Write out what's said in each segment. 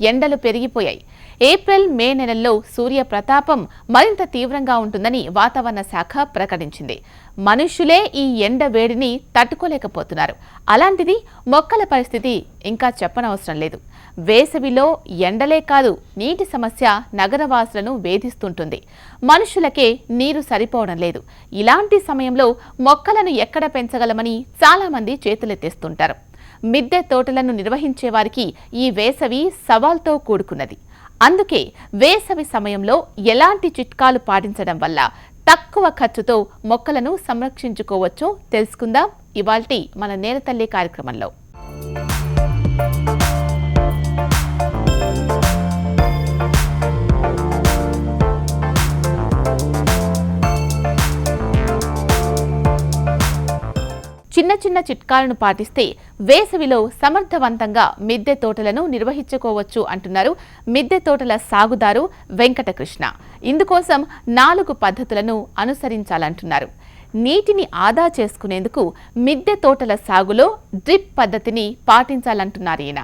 ఎండలు పెరిగిపోయాయి. April May నెలల్లో సూర్య ప్రతాపం మరింత తీవ్రంగా ఉంటుందని వాతావరణ శాఖ ప్రకటించింది. మనుషులే ఈ ఎండ వేడిని తట్టుకోలేకపోతున్నారు. అలాంటిది మొక్కల పరిస్థితి ఇంకా చెప్పనవసరం లేదు. వేసవిలో ఎండలే కాదు నీటి సమస్య నగరవాసులను వేధిస్తుంటుంది. మనుషులకే నీరు సరిపోవడం లేదు. ఇలాంటి సమయంలో మొక్కలను ఎక్కడ పెంచగలమని చాలామంది చేతులెత్తేస్తుంటారు. మిద్దె తోటలను నిర్వహించే వారికి ఈ వేసవి సవాల్తో కూడుకున్నది. అందుకే వేసవి సమయంలో ఎలాంటి చిట్కాలు పాటించడం వల్ల తక్కువ ఖర్చుతో మొక్కలను సంరక్షించుకోవచ్చో తెలుసుకుందాం. ఇవాల్టి మన నేలతల్లి కార్యక్రమంలో. చిన్న చిన్న చిట్కాలను పాటిస్తే వేసవిలో సమర్థవంతంగా మిద్దె తోటలను నిర్వహించుకోవచ్చు అంటున్నారు మిద్దె తోటల సాగుదారు వెంకటకృష్ణ. ఇందుకోసం నాలుగు పద్ధతులను అనుసరించాలంటున్నారు. నీటిని ఆదా చేసుకునేందుకు మిద్దె తోటల సాగులో డ్రిప్ పద్ధతిని పాటించాలంటున్నారు ఈయన.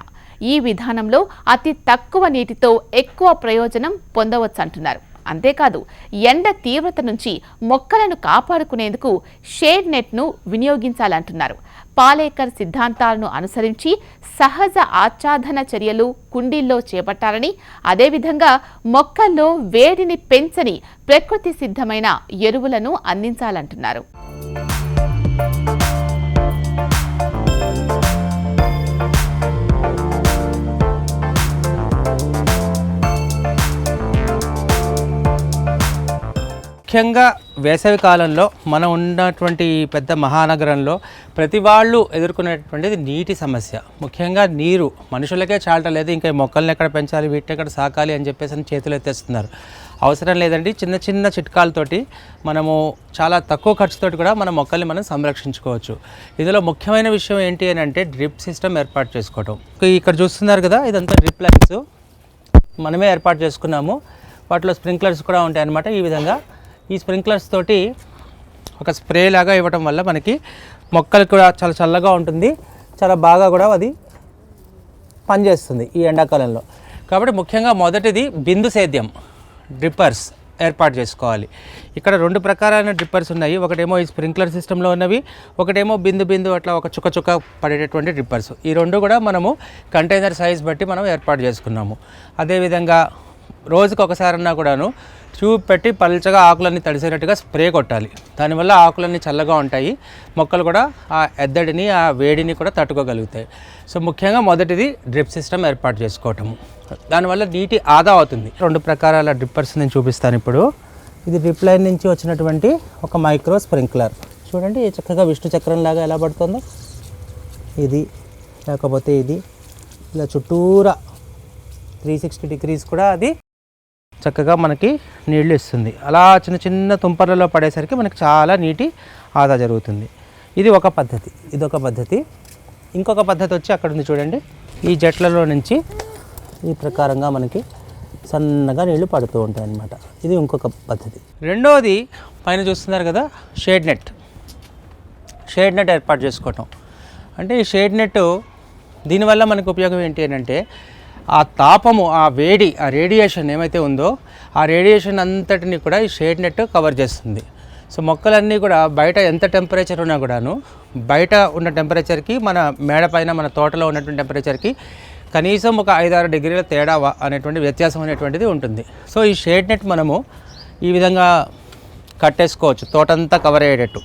ఈ విధానంలో అతి తక్కువ నీటితో ఎక్కువ ప్రయోజనం పొందవచ్చంటున్నారు. అంతేకాదు ఎండ తీవ్రత నుంచి మొక్కలను కాపాడుకునేందుకు షేడ్ నెట్ను వినియోగించాలంటున్నారు. పాలేకర్ సిద్ధాంతాలను అనుసరించి సహజ ఆచ్ఛాదన చర్యలు కుండీల్లో చేపట్టాలని అదేవిధంగా మొక్కల్లో వేడిని పెంచని ప్రకృతి సిద్ధమైన ఎరువులను అందించాలంటున్నారు. ముఖ్యంగా వేసవి కాలంలో మనం ఉన్నటువంటి పెద్ద మహానగరంలో ప్రతి వాళ్ళు ఎదుర్కొనేటువంటిది నీటి సమస్య. ముఖ్యంగా నీరు. మనుషులకే చాలటలేదు ఇంకా మొక్కల్ని ఎక్కడ పెంచాలి? వీటిని ఎక్కడ సాకాలి? అని చెప్పేసి అని చేతులు ఎత్తేస్తున్నారు. అవసరం లేదండి. చిన్న చిన్న చిట్కాలతోటి మనము చాలా తక్కువ ఖర్చుతోటి కూడా మన మొక్కల్ని మనం సంరక్షించుకోవచ్చు. ఇందులో ముఖ్యమైన విషయం ఏంటి అని అంటే డ్రిప్ సిస్టమ్ ఏర్పాటు చేసుకోవటం. ఇక్కడ చూస్తున్నారు కదా ఇదంతా డ్రిప్ లైన్స్. మనమే ఏర్పాటు చేసుకున్నాము. వాటిలో స్ప్రింక్లర్స్ కూడా ఉంటాయి అన్నమాట ఈ విధంగా ఈ స్ప్రింక్లర్స్ తోటి ఒక స్ప్రే లాగా ఇవ్వటం వల్ల మనకి మొక్కలు కూడా చాలా చల్లగా ఉంటుంది. చాలా బాగా కూడా అది పనిచేస్తుంది ఈ ఎండాకాలంలో. కాబట్టి ముఖ్యంగా మొదటిది బిందు సేద్యం డ్రిప్పర్స్ ఏర్పాటు చేసుకోవాలి. ఇక్కడ రెండు ప్రకారైన డ్రిప్పర్స్ ఉన్నాయి. ఒకటేమో ఈ స్ప్రింక్లర్ సిస్టంలో ఉన్నవి ఒకటేమో బిందు బిందు అట్లా ఒక చుక్క చుక్క పడేటటువంటి డ్రిప్పర్స్. ఈ రెండు కూడా మనము కంటైనర్ సైజ్ బట్టి మనం ఏర్పాటు చేసుకున్నాము. అదేవిధంగా రోజుకి ఒకసారన్నా కూడాను ట్యూబ్ పెట్టి పల్చగా ఆకులన్నీ తడిసేటట్టుగా స్ప్రే కొట్టాలి. దానివల్ల ఆకులన్నీ చల్లగా ఉంటాయి. మొక్కలు కూడా ఆ ఎద్దడిని ఆ వేడిని కూడా తట్టుకోగలుగుతాయి. సో ముఖ్యంగా మొదటిది డ్రిప్ సిస్టమ్ ఏర్పాటు చేసుకోవటము దానివల్ల నీటి ఆదా అవుతుంది. రెండు ప్రకారాల డ్రిప్పర్స్ నేను చూపిస్తాను ఇప్పుడు. ఇది డ్రిప్ లైన్ నుంచి వచ్చినటువంటి ఒక మైక్రో స్ప్రింక్లర్. చూడండి చక్కగా విష్ణు చక్రం లాగా ఎలా పడుతుందో. ఇది లేకపోతే ఇది. ఇలా చుట్టూరా త్రీ సిక్స్టీ డిగ్రీస్ కూడా అది చక్కగా మనకి నీళ్ళు ఇస్తుంది. అలా చిన్న చిన్న తుంపర్లలో పడేసరికి మనకి చాలా నీటి ఆదా జరుగుతుంది. ఇది ఒక పద్ధతి. ఇది ఒక పద్ధతి. ఇంకొక పద్ధతి వచ్చి అక్కడ ఉంది చూడండి. ఈ జట్లలో నుంచి ఈ ప్రకారంగా మనకి సన్నగా నీళ్ళు పడుతూ ఉంటాయి అన్నమాట ఇది ఇంకొక పద్ధతి. రెండవది పైన చూస్తున్నారు కదా షేడ్ నెట్. షేడ్ నెట్ ఏర్పాటు చేసుకోవటం. అంటే ఈ షేడ్ నెట్ దీనివల్ల మనకు ఉపయోగం ఏంటి అని అంటే ఆ తాపము ఆ వేడి ఆ రేడియేషన్ ఏమైతే ఉందో ఆ రేడియేషన్ అంతటిని కూడా ఈ షేడ్ నెట్ కవర్ చేస్తుంది. సో మొక్కలన్నీ కూడా బయట ఎంత టెంపరేచర్ ఉన్నా కూడాను బయట ఉన్న టెంపరేచర్కి మన మేడ పైన మన తోటలో ఉన్నటువంటి టెంపరేచర్కి కనీసం ఒక ఐదారు డిగ్రీల తేడా అనేటువంటి వ్యత్యాసం అనేటువంటిది ఉంటుంది. సో ఈ షేడ్ నెట్ మనము ఈ విధంగా కట్టేసుకోవచ్చు తోటంతా కవర్ అయ్యేటట్టు.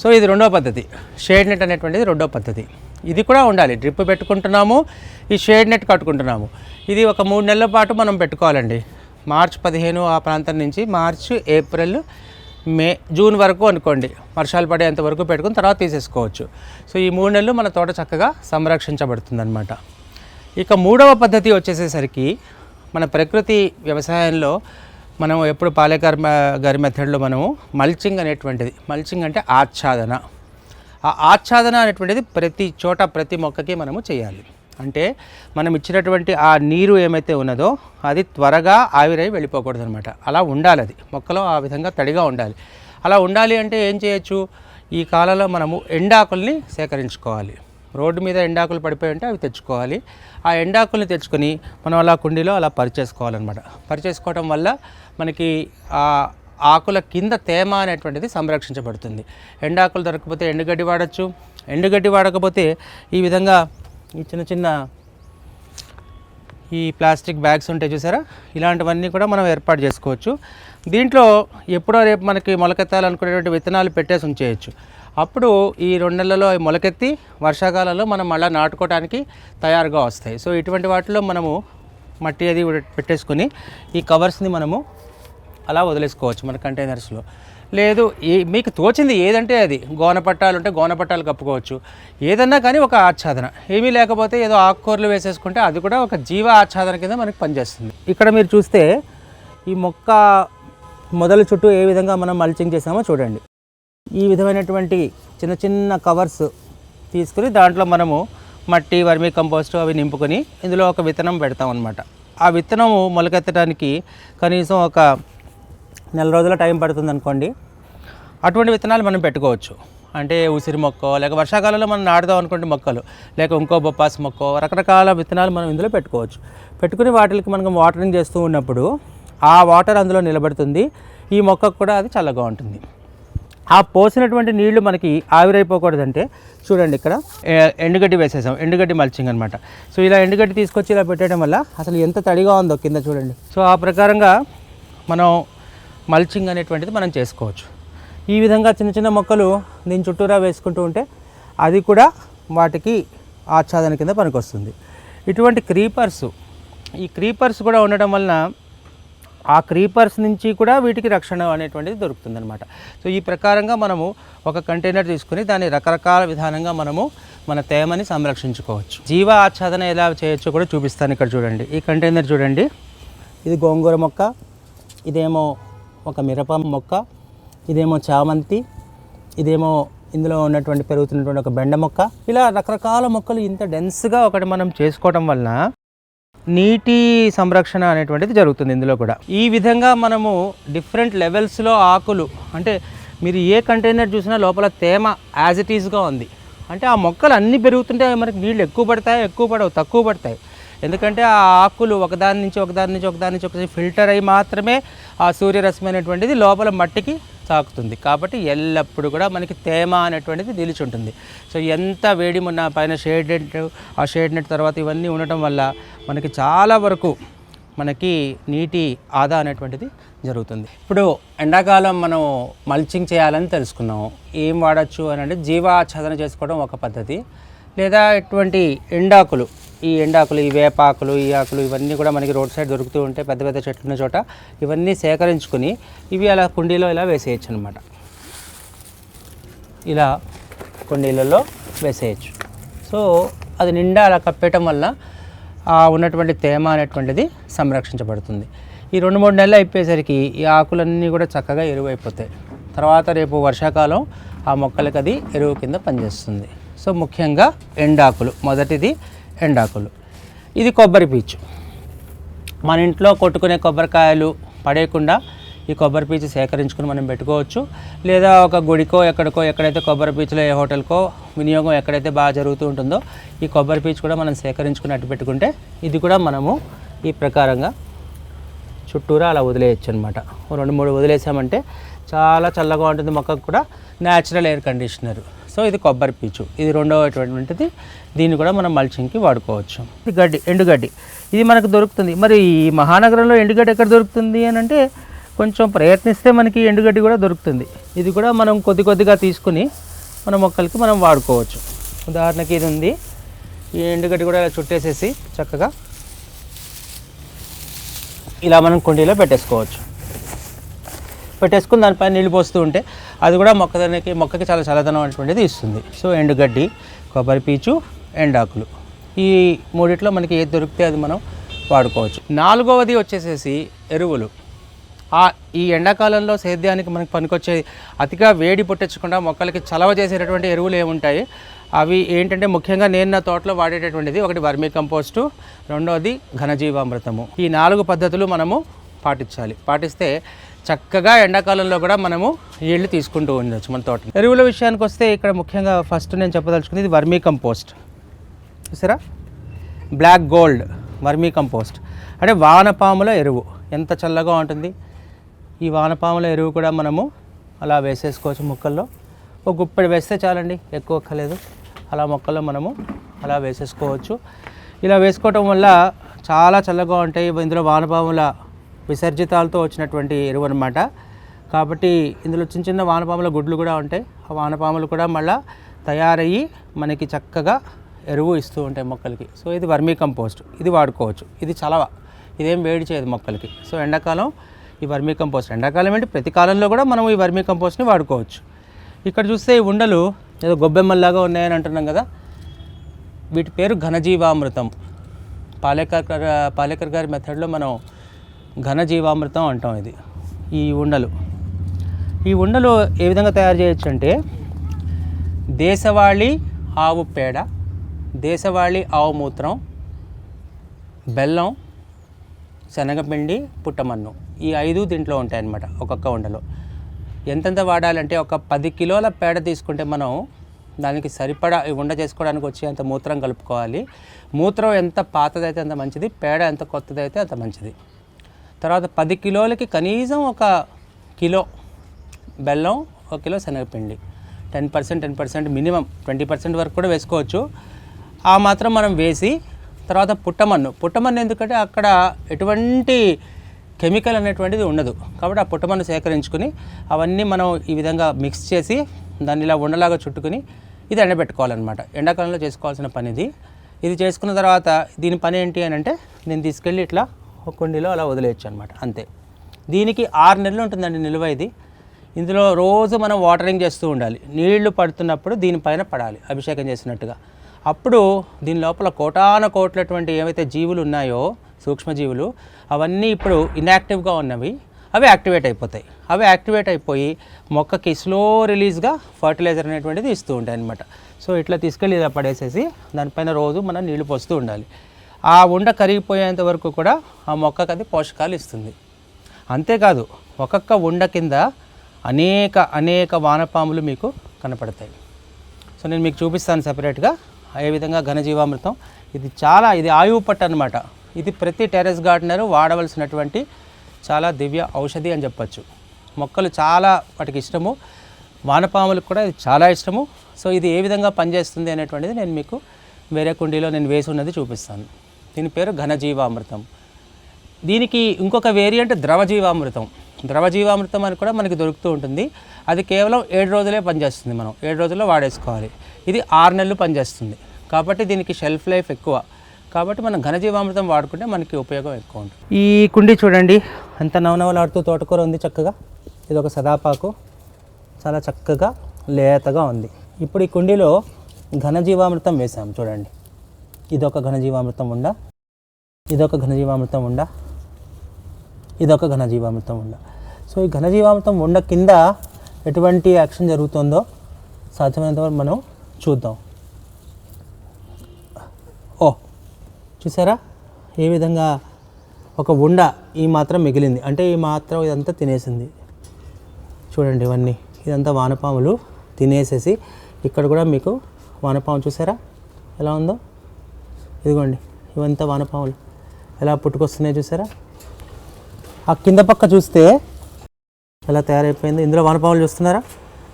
సో ఇది రెండో పద్ధతి. షేడ్ నెట్ అనేటువంటిది రెండో పద్ధతి. ఇది కూడా ఉండాలి. డ్రిప్ పెట్టుకుంటున్నాము ఈ షేడ్ నెట్ కట్టుకుంటున్నాము. ఇది ఒక మూడు నెలల పాటు మనం పెట్టుకోవాలండి. మార్చ్ పదిహేను ఆ ప్రాంతం నుంచి మార్చ్ ఏప్రిల్ మే జూన్ వరకు అనుకోండి. వర్షాలు పడేంత వరకు పెట్టుకుని తర్వాత తీసేసుకోవచ్చు. సో ఈ మూడు నెలలు మన తోట చక్కగా సంరక్షించబడుతుందనమాట ఇక మూడవ పద్ధతి వచ్చేసేసరికి మన ప్రకృతి వ్యవసాయంలో మనం ఎప్పుడు పాలేకర్ మ- గారి మెథడ్లో మనము మల్చింగ్ అనేటువంటిది. మల్చింగ్ అంటే ఆచ్ఛాదన. ఆ ఆచ్ఛాదన అనేటువంటిది ప్రతి చోట ప్రతి మొక్కకి మనము చేయాలి. అంటే మనం ఇచ్చినటువంటి ఆ నీరు ఏమైతే ఉన్నదో అది త్వరగా ఆవిరై వెళ్ళిపోకూడదు అనమాట అలా ఉండాలి అది. మొక్కలో ఆ విధంగా తడిగా ఉండాలి. అలా ఉండాలి అంటే ఏం చేయొచ్చు? ఈ కాలంలో మనము ఎండాకుల్ని సేకరించుకోవాలి. రోడ్డు మీద ఎండాకులు పడిపోయి ఉంటే అవి తెచ్చుకోవాలి. ఆ ఎండాకుల్ని తెచ్చుకొని మనం అలా కుండీలో అలా పరిచేసుకోవాలన్నమాట. పరిచేసుకోవడం వల్ల మనకి ఆ ఆకుల కింద తేమ అనేటువంటిది సంరక్షించబడుతుంది. ఎండాకులు దొరకకపోతే ఎండుగడ్డి వాడచ్చు. ఎండుగడ్డి వాడకపోతే ఈ విధంగా ఈ చిన్న చిన్న ఈ ప్లాస్టిక్ బ్యాగ్స్ ఉంటాయి చూసారా? ఇలాంటివన్నీ కూడా మనం ఏర్పాటు చేసుకోవచ్చు. దీంట్లో ఎప్పుడో రేపు మనకి మొలకెత్తాలనుకునేటువంటి విత్తనాలు పెట్టేసి ఉంచేయచ్చు. అప్పుడు ఈ రెండు నెలల్లో అవి మొలకెత్తి వర్షాకాలంలో మనం మళ్ళీ నాటుకోవడానికి తయారుగా వస్తాయి. సో ఇటువంటి వాటిలో మనము మట్టి అది పెట్టేసుకొని ఈ కవర్స్ని మనము అలా వదిలేసుకోవచ్చు మన కంటైనర్స్లో. లేదు ఏ మీకు తోచింది ఏదంటే అది గోన పట్టాలు ఉంటే గోన పట్టాలు కప్పుకోవచ్చు. ఏదన్నా కానీ ఒక ఆచ్ఛాదన. ఏమీ లేకపోతే ఏదో ఆకుకూరలు వేసేసుకుంటే అది కూడా ఒక జీవ ఆచ్ఛాదన కింద మనకి పనిచేస్తుంది. ఇక్కడ మీరు చూస్తే ఈ మొక్క మొదలు చుట్టూ ఏ విధంగా మనం మల్చింగ్ చేసామో చూడండి. ఈ విధమైనటువంటి చిన్న చిన్న కవర్స్ తీసుకుని దాంట్లో మనము మట్టి వర్మీ కంపోస్ట్ అవి నింపుకొని ఇందులో ఒక విత్తనం పెడతాం అనమాట ఆ విత్తనము మొలకెత్తడానికి కనీసం ఒక నెల రోజుల టైం పడుతుంది అనుకోండి. అటువంటి విత్తనాలు మనం పెట్టుకోవచ్చు. అంటే ఉసిరి మొక్క లేక వర్షాకాలంలో మనం నాటుదాం అనుకుంటే మొక్కలు లేక ఇంకో బొప్పాస్ మొక్క రకరకాల విత్తనాలు మనం ఇందులో పెట్టుకోవచ్చు. పెట్టుకుని వాటికి మనం వాటరింగ్ చేస్తూ ఉన్నప్పుడు ఆ వాటర్ అందులో నిలబడుతుంది. ఈ మొక్కకు కూడా అది చల్లగా ఉంటుంది. ఆ పోసినటువంటి నీళ్ళు మనకి ఆవిరైపోకూడదంటే చూడండి ఇక్కడ ఎండుగడ్డి వేసేసాం. ఎండుగడ్డి మల్చింగ్ అనమాట సో ఇలా ఎండుగడ్డి తీసుకొచ్చి ఇలా పెట్టడం వల్ల అసలు ఎంత తడిగా ఉందో కింద చూడండి. సో ఆ ప్రకారంగా మనం మల్చింగ్ అనేటువంటిది మనం చేసుకోవచ్చు. ఈ విధంగా చిన్న చిన్న మొక్కలు దీని చుట్టూరా వేసుకుంటూ ఉంటే అది కూడా వాటికి ఆచ్ఛాదన కింద పనికొస్తుంది. ఇటువంటి క్రీపర్స్ ఈ క్రీపర్స్ కూడా ఉండటం వలన ఆ క్రీపర్స్ నుంచి కూడా వీటికి రక్షణ అనేటువంటిది దొరుకుతుంది అనమాట సో ఈ ప్రకారంగా మనము ఒక కంటైనర్ తీసుకుని దాన్ని రకరకాల విధానంగా మనము మన తేమని సంరక్షించుకోవచ్చు. జీవ ఆచ్ఛాదన ఎలా చేయొచ్చో కూడా చూపిస్తాను ఇక్కడ చూడండి. ఈ కంటైనర్ చూడండి. ఇది గోంగూర మొక్క ఇదేమో ఒక మిరప మొక్క ఇదేమో చామంతి ఇదేమో ఇందులో ఉన్నటువంటి పెరుగుతున్నటువంటి ఒక బెండ మొక్క. ఇలా రకరకాల మొక్కలు ఇంత డెన్స్గా ఒకటి మనం చేసుకోవటం వలన నీటి సంరక్షణ అనేటువంటిది జరుగుతుంది ఇందులో కూడా. ఈ విధంగా మనము డిఫరెంట్ లెవెల్స్లో ఆకులు అంటే మీరు ఏ కంటైనర్ చూసినా లోపల తేమ యాజ్ ఇట్ ఈస్గా ఉంది. అంటే ఆ మొక్కలు అన్నీ పెరుగుతుంటే మనకి నీళ్ళు ఎక్కువ పడతాయి ఎక్కువ పడవు తక్కువ పడతాయి. ఎందుకంటే ఆ ఆకులు ఒకదాని నుంచి ఒకదాని నుంచి ఒకదాని నుంచి ఒకసారి ఫిల్టర్ అయ్యి మాత్రమే ఆ సూర్యరశ్మి అనేటువంటిది లోపల మట్టికి తాకుతుంది. కాబట్టి ఎల్లప్పుడూ కూడా మనకి తేమ అనేటువంటిది నిలిచి ఉంటుంది సో ఎంత వేడి ఉన్న పైన షేడ్ నెట్ ఆ షేడ్ నెట్ తర్వాత ఇవన్నీ ఉండటం వల్ల మనకి చాలా వరకు మనకి నీటి ఆదా అనేటువంటిది జరుగుతుంది. ఇప్పుడు ఎండాకాలం మనం మల్చింగ్ చేయాలని తెలుసుకున్నాము ఏం వాడచ్చు అని అంటే జీవాచ్ఛాదన చేసుకోవడం ఒక పద్ధతి. లేదా ఇటువంటి ఎండాకులు ఈ ఎండాకులు ఈ వేపాకులు ఈ ఆకులు ఇవన్నీ కూడా మనకి రోడ్ సైడ్ దొరుకుతూ ఉంటాయి పెద్ద పెద్ద చెట్లు ఉన్న చోట ఇవన్నీ సేకరించుకుని ఇవి అలా కుండీలో ఇలా వేసేయచ్చు అనమాట ఇలా కుండీలలో వేసేయచ్చు. సో అది నిండా అలా కప్పేయటం వల్ల ఆ ఉన్నటువంటి తేమ అనేటువంటిది సంరక్షించబడుతుంది. ఈ రెండు మూడు నెలలు అయిపోయేసరికి ఈ ఆకులన్నీ కూడా చక్కగా ఎరువు అయిపోతాయి తర్వాత రేపు వర్షాకాలం ఆ మొక్కలకి అది ఎరువు కింద పనిచేస్తుంది. సో ముఖ్యంగా ఎండాకులు. మొదటిది ఎండాకులు. ఇది కొబ్బరి పీచు. మన ఇంట్లో కొట్టుకునే కొబ్బరికాయలు పడేయకుండా ఈ కొబ్బరి పీచు సేకరించుకుని మనం పెట్టుకోవచ్చు. లేదా ఒక గుడికో ఎక్కడికో ఎక్కడైతే కొబ్బరి పీచులో ఏ హోటల్కో వినియోగం ఎక్కడైతే బాగా జరుగుతూ ఉంటుందో ఈ కొబ్బరి పీచు కూడా మనం సేకరించుకుని అట్టు పెట్టుకుంటే ఇది కూడా మనము ఈ ప్రకారంగా చుట్టూరా అలా వదిలేయచ్చు అనమాట రెండు మూడు వదిలేసామంటే చాలా చల్లగా ఉంటుంది మొక్కకు కూడా. Natural air conditioner. సో ఇది కొబ్బరి పీచు. ఇది రెండవటువంటిది. దీన్ని కూడా మనం మల్చింగ్కి వాడుకోవచ్చు. ఇది గడ్డి ఎండుగడ్డి ఇది మనకు దొరుకుతుంది. మరి ఈ మహానగరంలో ఎండుగడ్డి ఎక్కడ దొరుకుతుంది అని అంటే కొంచెం ప్రయత్నిస్తే మనకి ఎండుగడ్డి కూడా దొరుకుతుంది. ఇది కూడా మనం కొద్ది కొద్దిగా తీసుకుని మన మొక్కలకి మనం వాడుకోవచ్చు. ఉదాహరణకి ఇది ఉంది. ఈ ఎండుగడ్డి కూడా ఇలా చుట్టేసేసి చక్కగా ఇలా మనం కుండీలో పెట్టేసుకోవచ్చు. పెట్టేసుకుని దానిపైన నీళ్ళు పోస్తూ ఉంటే అది కూడా మొక్కదానికి మొక్కకి చాలా చల్లదనం అటువంటిది ఇస్తుంది. సో ఎండుగడ్డి కొబ్బరి పీచు ఎండాకులు ఈ మూడిట్లో మనకి ఏది దొరికితే అది మనం వాడుకోవచ్చు. నాలుగవది వచ్చేసేసి ఎరువులు. ఆ ఈ ఎండాకాలంలో సేద్యానికి మనకి పనికొచ్చే అతిగా వేడి పుట్టించకుండా మొక్కలకి చలవ చేసేటటువంటి ఎరువులు ఏముంటాయి? అవి ఏంటంటే ముఖ్యంగా నేను నా తోటలో వాడేటటువంటిది ఒకటి వర్మీ కంపోస్టు రెండోది ఘనజీవామృతము. ఈ నాలుగు పద్ధతులు మనము పాటించాలి. పాటిస్తే చక్కగా ఎండాకాలంలో కూడా మనము నీళ్ళు తీసుకుంటూ ఉండొచ్చు మన తోట ఎరువుల విషయానికి వస్తే ఇక్కడ ముఖ్యంగా ఫస్ట్ నేను చెప్పదలుచుకుంది ఇది వర్మీ కంపోస్ట్. చూసారా? Black gold vermicompost. అంటే వానపాముల ఎరువు. ఎంత చల్లగా ఉంటుంది. ఈ వానపాముల ఎరువు కూడా మనము అలా వేసేసుకోవచ్చు మొక్కల్లో. ఒక గుప్పెడు వేస్తే చాలండి ఎక్కువ కలేదు అలా మొక్కల్లో మనము అలా వేసేసుకోవచ్చు. ఇలా వేసుకోవటం వల్ల చాలా చల్లగా ఉంటాయి. ఇందులో వానపాముల విసర్జితాలతో వచ్చినటువంటి ఎరువు అనమాట కాబట్టి ఇందులో చిన్న చిన్న వానపాముల గుడ్లు కూడా ఉంటాయి. ఆ వానపాములు కూడా మళ్ళీ తయారయ్యి మనకి చక్కగా ఎరువు ఇస్తూ ఉంటాయి మొక్కలకి. సో ఇది వర్మీ కంపోస్ట్. ఇది వాడుకోవచ్చు. ఇది చలవ. ఇదేం వేడి చేయదు మొక్కలకి. సో ఎండాకాలం ఈ వర్మీ కంపోస్ట్. ఎండాకాలం ఏంటి? ప్రతి కాలంలో కూడా మనం ఈ వర్మీ కంపోస్ట్ని వాడుకోవచ్చు. ఇక్కడ చూస్తే ఈ ఉండలు ఏదో గొబ్బెమ్మల్లాగా ఉన్నాయని అంటున్నాం కదా. వీటి పేరు ఘనజీవామృతం. పాలేకర్ పాలేకర్ గారి మెథడ్లో మనం ఘనజీవామృతం అంటాం ఇది ఈ ఉండలు. ఈ ఉండలు ఏ విధంగా తయారు చేయొచ్చు అంటే దేశవాళీ ఆవు పేడ దేశవాళీ ఆవు మూత్రం బెల్లం శనగపిండి పుట్టమన్ను ఈ ఐదు దీంట్లో ఉంటాయన్నమాట ఒక్కొక్క ఉండలో. ఎంతెంత వాడాలంటే ఒక పది కిలోల పేడ తీసుకుంటే మనం దానికి సరిపడా ఉండ చేసుకోవడానికి వచ్చి అంత మూత్రం కలుపుకోవాలి. మూత్రం ఎంత పాతదైతే అంత మంచిది పేడ ఎంత కొత్తదైతే అంత మంచిది. తర్వాత పది కిలోలకి కనీసం ఒక కిలో బెల్లం ఒక కిలో శనగపిండి. Ten percent ten percent minimum twenty percent వరకు కూడా వేసుకోవచ్చు. ఆ మాత్రం మనం వేసి తర్వాత పుట్టమన్ను. పుట్టమన్ను ఎందుకంటే అక్కడ ఎటువంటి కెమికల్ అనేటువంటిది ఉండదు. కాబట్టి ఆ పుట్టమన్ను సేకరించుకుని అవన్నీ మనం ఈ విధంగా మిక్స్ చేసి దాన్ని ఇలా ఉండలాగా చుట్టుకుని ఇది ఎండబెట్టుకోవాలన్నమాట. ఎండాకాలంలో చేసుకోవాల్సిన పని ఇది ఇది చేసుకున్న తర్వాత దీని పని ఏంటి అని అంటే నేను తీసుకెళ్ళి ఇట్లా ఒక కుండీలో అలా వదిలేయచ్చు అనమాట అంతే. దీనికి ఆరు నెలలు ఉంటుందండి నిల్వ ఇది. ఇందులో రోజు మనం వాటరింగ్ చేస్తూ ఉండాలి. నీళ్ళు పడుతున్నప్పుడు దీనిపైన పడాలి అభిషేకం చేసినట్టుగా. అప్పుడు దీని లోపల కోటాన కోట్లటువంటి ఏవైతే జీవులు ఉన్నాయో సూక్ష్మజీవులు అవన్నీ ఇప్పుడు ఇన్యాక్టివ్గా ఉన్నవి అవి యాక్టివేట్ అయిపోతాయి. అవి యాక్టివేట్ అయిపోయి మొక్కకి స్లో రిలీజ్గా ఫర్టిలైజర్ అనేటువంటిది ఇస్తూ ఉంటాయి అనమాట సో ఇట్లా తీసుకెళ్ళి ఇలా పడేసేసి దానిపైన రోజు మనం నీళ్ళు పోస్తూ ఉండాలి. ఆ ఉండ కరిగిపోయేంత వరకు కూడా ఆ మొక్కకు అది పోషకాలు ఇస్తుంది. అంతేకాదు ఒక్కొక్క ఉండ కింద అనేక అనేక వానపాములు మీకు కనపడతాయి. సో నేను మీకు చూపిస్తాను సపరేట్గా ఏ విధంగా ఘనజీవామృతం. ఇది చాలా ఇది ఆయువు పట్టు అనమాట ఇది ప్రతి టెరెస్ గార్డెనర్ వాడవలసినటువంటి చాలా దివ్య ఔషధి అని చెప్పచ్చు. మొక్కలు చాలా వాటికి ఇష్టము. వానపాములకు కూడా ఇది చాలా ఇష్టము. సో ఇది ఏ విధంగా పనిచేస్తుంది అనేటువంటిది నేను మీకు వేరే కుండీలో నేను వేసి ఉన్నది చూపిస్తాను. దీని పేరు ఘనజీవామృతం. దీనికి ఇంకొక వేరియంట్ ద్రవజీవామృతం. ద్రవజీవామృతం అని కూడా మనకి దొరుకుతూ ఉంటుంది. అది కేవలం ఏడు రోజులే పనిచేస్తుంది మనం. ఏడు రోజుల్లో వాడేసుకోవాలి. ఇది ఆరు నెలలు పనిచేస్తుంది. కాబట్టి దీనికి షెల్ఫ్ లైఫ్ ఎక్కువ. కాబట్టి మనం ఘనజీవామృతం వాడుకుంటే మనకి ఉపయోగం ఎక్కువ ఉంటుంది. ఈ కుండీ చూడండి. ఎంత నవనవలాడుతూ తోటకూర ఉంది చక్కగా. ఇది ఒక సదాపాకు. చాలా చక్కగా లేతగా ఉంది. ఇప్పుడు ఈ కుండీలో ఘనజీవామృతం వేసాం చూడండి. ఇదొక ఘనజీవామృతం ఉండ. ఇదొక ఘనజీవామృతం ఉండ. ఇదొక ఘనజీవామృతం ఉండ. సో ఈ ఘనజీవామృతం ఉండ కింద ఎటువంటి యాక్షన్ జరుగుతుందో సాధ్యమైనంత వరకు మనం చూద్దాం. ఓ చూసారా? ఏ విధంగా ఒక ఉండ ఈ మాత్రం మిగిలింది. అంటే ఈ మాత్రం ఇదంతా తినేసింది. చూడండి ఇవన్నీ. ఇదంతా వానపాములు తినేసేసి ఇక్కడ కూడా మీకు వానపాము చూసారా? ఎలా ఉందో? ఇదిగోండి ఇవంతా వానపాములు. ఎలా పుట్టుకొస్తున్నాయి చూసారా? ఆ కింద పక్క చూస్తే ఎలా తయారైపోయింది? ఇందులో వానపాములు చూస్తున్నారా?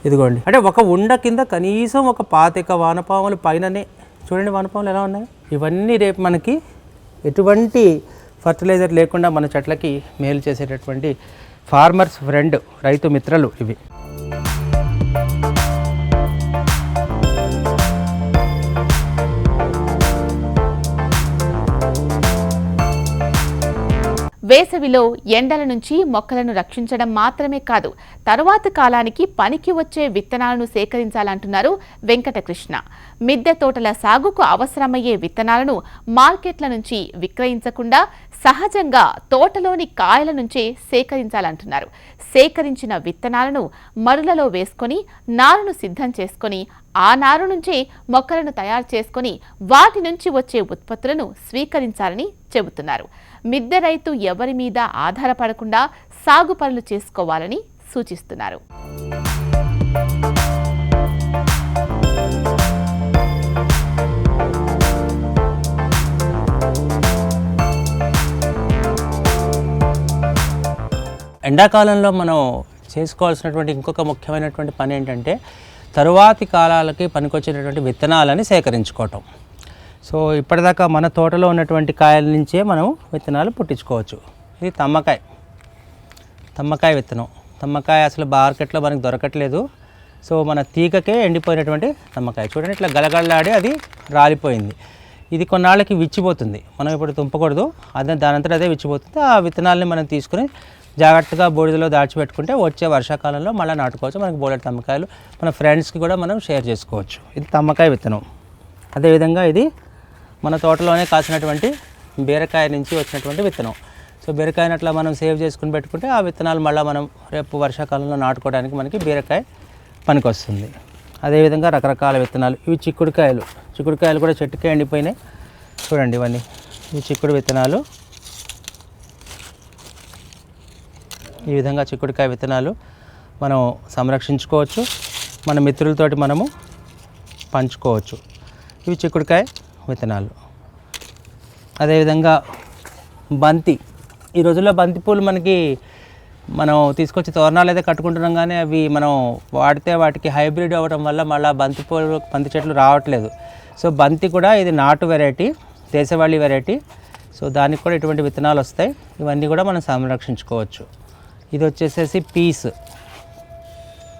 ఇదిగోండి. అంటే ఒక ఉండ కింద కనీసం ఒక పాతిక వానపాములు పైననే. చూడండి వానపాములు ఎలా ఉన్నాయి? ఇవన్నీ రేపు మనకి ఎటువంటి ఫర్టిలైజర్ లేకుండా మన చెట్లకి మేలు చేసేటటువంటి ఫార్మర్స్ ఫ్రెండ్ రైతు మిత్రలు ఇవి. వేసవిలో ఎండల నుంచి మొక్కలను రక్షించడం మాత్రమే కాదు తరువాత కాలానికి పనికి వచ్చే విత్తనాలను సేకరించాలంటున్నారు వెంకటకృష్ణ. మిద్దె తోటల సాగుకు అవసరమయ్యే విత్తనాలను మార్కెట్ల నుంచి విక్రయించకుండా సహజంగా తోటలోని కాయల నుంచే సేకరించాలంటున్నారు. సేకరించిన విత్తనాలను మరులలో వేసుకొని నారును సిద్ధం చేసుకొని ఆ నారు నుంచి మొక్కలను తయారు చేసుకుని వాటి నుంచి వచ్చే ఉత్పత్తులను స్వీకరించాలని చెబుతున్నారు. మిద్దె రైతు ఎవరి మీద ఆధారపడకుండా సాగు పనులు చేసుకోవాలని సూచిస్తున్నారు. ఎండాకాలంలో మనం చేసుకోవాల్సినటువంటి ఇంకొక ముఖ్యమైనటువంటి పని ఏంటంటే తరువాతి కాలాలకి పనికొచ్చేటటువంటి విత్తనాలని సేకరించుకోవటం. సో ఇప్పటిదాకా మన తోటలో ఉన్నటువంటి కాయల నుంచే మనం విత్తనాలు పుట్టించుకోవచ్చు. ఇది తమ్మకాయ. తమ్మకాయ విత్తనం. తమ్మకాయ అసలు మార్కెట్లో మనకు దొరకట్లేదు. సో మన తీగకే ఎండిపోయినటువంటి తమ్మకాయ. చూడండి ఇట్లా గలగలలాడి అది రాలిపోయింది. ఇది కొన్నాళ్ళకి విచ్చిపోతుంది. మనం ఇప్పుడు తుంపకూడదు. అదే దానంతట అదే విచ్చిపోతుంది. ఆ విత్తనాలని మనం తీసుకుని జాగ్రత్తగా బూడిదలో దాచిపెట్టుకుంటే వచ్చే వర్షాకాలంలో మళ్ళీ నాటుకోవచ్చు. మనకి బోలెడు తమ్మకాయలు మన ఫ్రెండ్స్కి కూడా మనం షేర్ చేసుకోవచ్చు. ఇది తమ్మకాయ విత్తనం. అదేవిధంగా ఇది మన తోటలోనే కాసినటువంటి బీరకాయ నుంచి వచ్చినటువంటి విత్తనం. సో బీరకాయని అట్లా మనం సేవ్ చేసుకుని పెట్టుకుంటే ఆ విత్తనాలు మళ్ళీ మనం రేపు వర్షాకాలంలో నాటుకోవడానికి మనకి బీరకాయ పనికొస్తుంది. అదేవిధంగా రకరకాల విత్తనాలు. ఇవి చిక్కుడుకాయలు. చిక్కుడుకాయలు కూడా చెట్టుకే ఎండిపోయినాయి. చూడండి ఇవన్నీ. ఇవి చిక్కుడు విత్తనాలు. ఈ విధంగా చిక్కుడుకాయ విత్తనాలు మనం సంరక్షించుకోవచ్చు. మన మిత్రులతోటి మనము పంచుకోవచ్చు. ఇవి చిక్కుడుకాయ విత్తనాలు. అదేవిధంగా బంతి. ఈ రోజుల్లో బంతి పూలు మనకి మనం తీసుకొచ్చి తోరణాలు అయితే కట్టుకుంటున్నాం కానీ అవి మనం వాడితే వాటికి హైబ్రిడ్ అవ్వడం వల్ల మళ్ళీ బంతి పూలు బంతి చెట్లు రావట్లేదు. సో బంతి కూడా ఇది నాటు వెరైటీ దేశవాళీ వెరైటీ. సో దానికి కూడా ఇటువంటి విత్తనాలు వస్తాయి. ఇవన్నీ కూడా మనం సంరక్షించుకోవచ్చు. ఇది వచ్చేసేసి పీస్.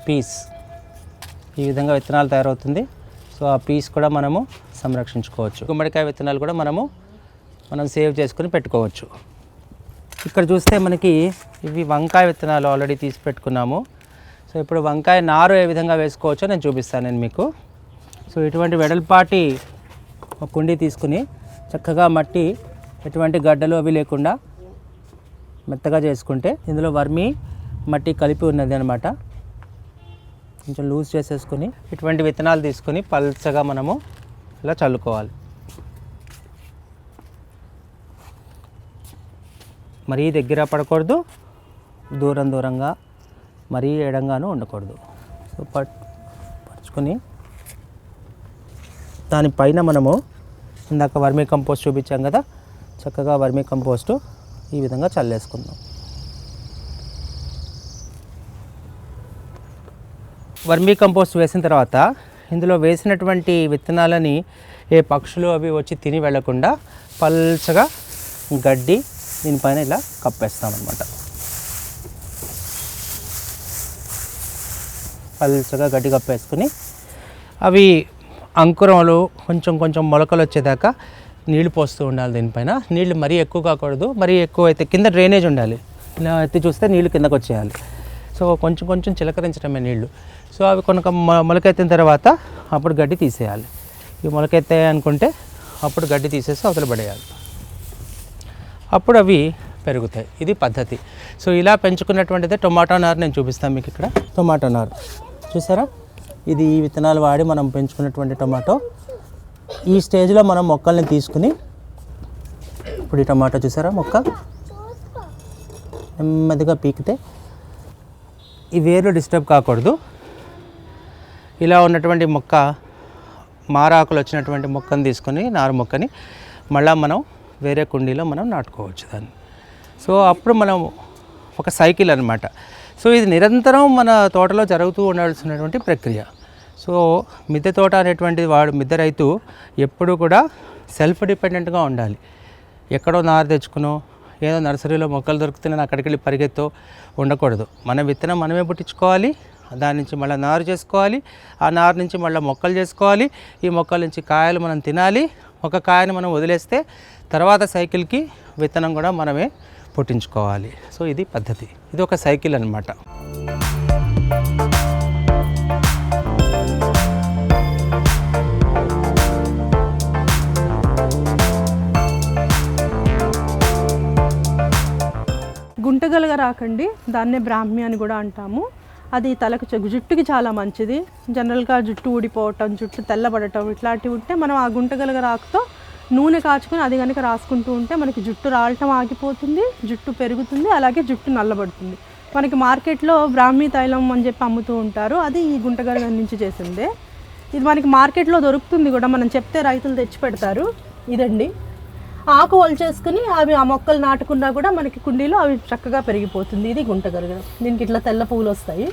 పీస్. ఈ విధంగా విత్తనాలు తయారవుతుంది. సో ఆ పీస్ కూడా మనము సంరక్షించుకోవచ్చు. గుమ్మడికాయ విత్తనాలు కూడా మనము మనం సేవ్ చేసుకుని పెట్టుకోవచ్చు. ఇక్కడ చూస్తే మనకి ఇవి వంకాయ విత్తనాలు ఆల్రెడీ తీసి పెట్టుకున్నాము. సో ఇప్పుడు వంకాయ నారు ఏ విధంగా వేసుకోవచ్చో నేను చూపిస్తాను నేను మీకు. సో ఇటువంటి వెడల్పాటి కుండీ తీసుకుని చక్కగా మట్టి ఎటువంటి గడ్డలు అవి లేకుండా మెత్తగా చేసుకుంటే ఇందులో వర్మి మట్టి కలిపి ఉన్నది అనమాట కొంచెం లూజ్ చేసేసుకుని ఇటువంటి విత్తనాలు తీసుకుని పల్చగా మనము ఇలా చల్లుకోవాలి. మరీ దగ్గర పడకూడదు దూరం దూరంగా మరీ ఎడంగాను ఉండకూడదు. సో పట్ పరుచుకొని దానిపైన మనము ఇందాక వర్మీ కంపోస్ట్ చూపించాం కదా చక్కగా వర్మీ కంపోస్టు ఈ విధంగా చల్లేసుకుందాం. వర్మీ కంపోస్ట్ వేసిన తర్వాత ఇందులో వేసినటువంటి విత్తనాలని ఏ పక్షులు అవి వచ్చి తిని వెళ్ళకుండా పల్చగా గడ్డి దీనిపైన ఇలా కప్పేస్తామన్నమాట. పల్చగా గడ్డి కప్పేసుకుని అవి అంకురంలో కొంచెం కొంచెం మొలకలు వచ్చేదాకా నీళ్ళు పోస్తూ ఉండాలి దీనిపైన. నీళ్ళు మరీ ఎక్కువ కాకూడదు. మరీ ఎక్కువ అయితే కింద డ్రైనేజ్ ఉండాలి. ఇలా ఎత్తి చూస్తే నీళ్ళు కిందకు వచ్చేయాలి. సో కొంచెం కొంచెం చిలకరించడమే నీళ్ళు. సో అవి కొనక మొలకెత్తిన తర్వాత అప్పుడు గడ్డి తీసేయాలి. ఇవి మొలకెత్తాయి అనుకుంటే అప్పుడు గడ్డి తీసేసి అవతల పడేయాలి. అప్పుడు అవి పెరుగుతాయి. ఇది పద్ధతి. సో ఇలా పెంచుకున్నటువంటిదే టొమాటో నారు నేను చూపిస్తాను మీకు ఇక్కడ. టొమాటో నారు. చూసారా? ఇది ఈ విత్తనాలు వాడి మనం పెంచుకున్నటువంటి టొమాటో. ఈ స్టేజ్లో మనం మొక్కల్ని తీసుకుని ఇప్పుడు ఈ టమాటా చూసారా మొక్క? నెమ్మదిగా పీకితే ఈ వేర్లు డిస్టర్బ్ కాకూడదు. ఇలా ఉన్నటువంటి మొక్క మారాకులు వచ్చినటువంటి మొక్కను తీసుకొని నారు మొక్కని మళ్ళీ మనం వేరే కుండీలో మనం నాటుకోవచ్చు దాన్ని. సో అప్పుడు మనం ఒక సైకిల్ అనమాట సో ఇది నిరంతరం మన తోటలో జరుగుతూ ఉండాల్సినటువంటి ప్రక్రియ. సో మిద్దె తోట అనేటువంటి వాడు మిద్దె రైతు ఎప్పుడూ కూడా సెల్ఫ్ డిపెండెంట్గా ఉండాలి. ఎక్కడో నారు తెచ్చుకునో ఏదో నర్సరీలో మొక్కలు దొరుకుతున్నాయి అక్కడికి వెళ్ళి పరిగెత్తో ఉండకూడదు. మన విత్తనం మనమే పుట్టించుకోవాలి దాని నుంచి మళ్ళీ నారు చేసుకోవాలి ఆ నారు నుంచి మళ్ళీ మొక్కలు చేసుకోవాలి ఈ మొక్కల నుంచి కాయలు మనం తినాలి ఒక కాయని మనం వదిలేస్తే తర్వాత సైకిల్కి విత్తనం కూడా మనమే పుట్టించుకోవాలి. సో ఇది పద్ధతి. ఇది ఒక సైకిల్ అన్నమాట. గలగ రాకండి దాన్నే బ్రాహ్మి అని కూడా అంటాము. అది తలకు జుట్టుకి చాలా మంచిది. జనరల్గా జుట్టు ఊడిపోవటం జుట్టు తెల్లబడటం ఇట్లాంటివి ఉంటే మనం ఆ గుంటగలగ రాకుతో నూనె కాచుకొని అది కనుక రాసుకుంటూ ఉంటే మనకి జుట్టు రాలటం ఆగిపోతుంది జుట్టు పెరుగుతుంది అలాగే జుట్టు నల్లబడుతుంది. మనకి మార్కెట్లో బ్రాహ్మీ తైలం అని చెప్పి అమ్ముతూ ఉంటారు. అది ఈ గుంటగలగ నుంచి చేసిందే. ఇది మనకి మార్కెట్లో దొరుకుతుంది కూడా. మనం చెప్తే రైతులు తెచ్చి పెడతారు. ఇదండి. ఆకు వల్చేసుకుని అవి ఆ మొక్కలు నాటుకున్నా కూడా మనకి కుండీలో అవి చక్కగా పెరిగిపోతుంది. ఇది గుంటగరగడం దీనికి ఇట్లా తెల్ల పువ్వులు వస్తాయి.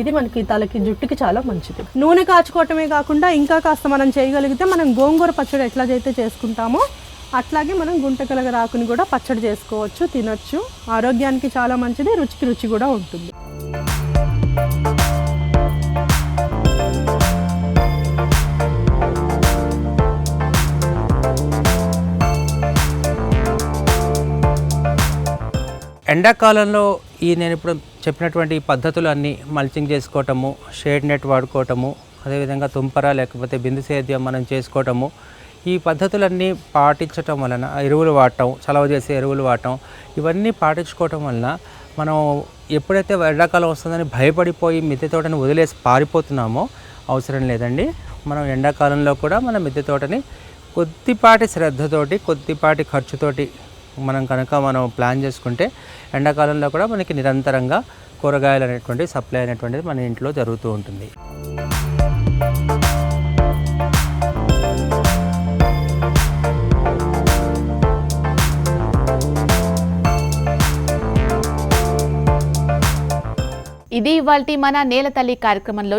ఇది మనకి తలకి జుట్టుకి చాలా మంచిది. నూనె కాచుకోవటమే కాకుండా ఇంకా కాస్త మనం చేయగలిగితే మనం గోంగూర పచ్చడి ఎట్లాగైతే చేసుకుంటామో అట్లాగే మనం గుంటకలగ రాకుని కూడా పచ్చడి చేసుకోవచ్చు తినచ్చు. ఆరోగ్యానికి చాలా మంచిది రుచికి రుచి కూడా ఉంటుంది. ఎండాకాలంలో ఈ నేను ఇప్పుడు చెప్పినటువంటి ఈ పద్ధతులు అన్నీ మల్చింగ్ చేసుకోవటము షేడ్ నెట్ వాడుకోవటము అదేవిధంగా తుంపర లేకపోతే బిందు సేద్యం మనం చేసుకోవటము ఈ పద్ధతులన్నీ పాటించటం వలన ఎరువులు వాడటం చలవ చేసే ఎరువులు వాడటం ఇవన్నీ పాటించుకోవటం వలన మనం ఎప్పుడైతే ఎండాకాలం వస్తుందని భయపడిపోయి మిద్దె తోటని వదిలేసి పారిపోతున్నామో అవసరం లేదండి. మనం ఎండాకాలంలో కూడా మన మిద్దె తోటని కొద్దిపాటి శ్రద్ధతోటి కొద్దిపాటి ఖర్చుతోటి మనం కనుక మనం ప్లాన్ చేసుకుంటే ఎండాకాలంలో కూడా మనకి నిరంతరంగా కూరగాయలు అనేటువంటి సప్లై అనేటువంటిది మన ఇంట్లో జరుగుతూ ఉంటుంది. ఇది ఇవాళ మన నేల తల్లి కార్యక్రమంలోని